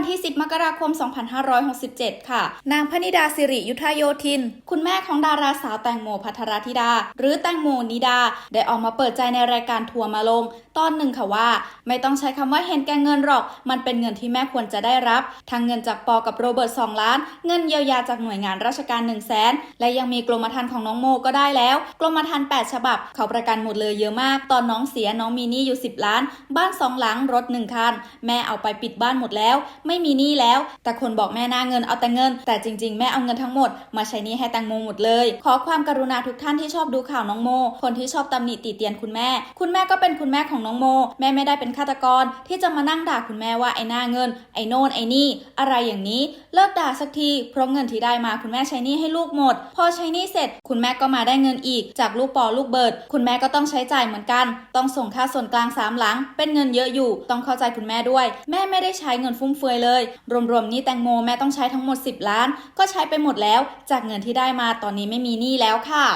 วันที่ 10 มกราคม 2567 ค่ะ นางพนิดาสิริยุทธโยธิน คุณแม่ของดาราสาวแตงโมพัทรธิดา หรือแตงโมนิดา ได้ออกมาเปิดใจในรายการทัวร์มาลง ตอนหนึ่งค่ะว่า ไม่ต้องใช้คำว่าเห็นแก่เงินหรอก มันเป็นเงินที่แม่ควรจะได้รับทั้งเงินจากปอกับโรเบิร์ต 2 ล้าน เงินเยียวยาจากหน่วยงานราชการ1 0 0 0 0แสนและยังมีกรมธรรม์ของน้องโมก็ได้แล้ว กรมธรรม์8ฉบับ เขาประกันหมดเลยเยอะมาก ตอนน้องเสียน้องมีหนี้อยู่ 10 ล้าน บ้าน2หลังรถ1คันแม่เอาไปปิดบ้านหมดแล้วไม่มีหนี้แล้ว แต่คนบอกแม่หน้าเงินเอาแต่เงิน แต่จริง ๆ แม่เอาเงินทั้งหมดมาใช้หนี้ให้แตงโมหมดเลย ขอความกรุณาทุกท่านที่ชอบดูข่าวน้องโม คนที่ชอบตำหนิติเตียนคุณแม่ คุณแม่ก็เป็นคุณแม่ของน้องโม แม่ไม่ได้เป็นฆาตกรที่จะมานั่งด่าคุณแม่ว่าไอ้หน้าเงิน ไอ้โน่นไอ้นี่ อะไรอย่างนี้ เลิกด่าสักที เพราะเงินที่ได้มาคุณแม่ใช้หนี้ให้ลูกหมด พอใช้หนี้เสร็จ คุณแม่ก็มาได้เงินอีก จากลูกปอลูกเบิร์ดคุณแม่ก็ต้องใช้จ่ายเหมือนกัน ต้องส่งค่าส่วนกลางสามหลัง เป็นเงินเยอะอยู่ ต้องเข้าใจคุณแม่ด้วย แม่ไม่ได้ใช้เงินฟุ่มเฟือยเลย รวมๆนี่แตงโมแม่ต้องใช้ทั้งหมด 10 ล้าน ก็ใช้ไปหมดแล้ว จากเงินที่ได้มาตอนนี้ไม่มีหนี้แล้วค่ะ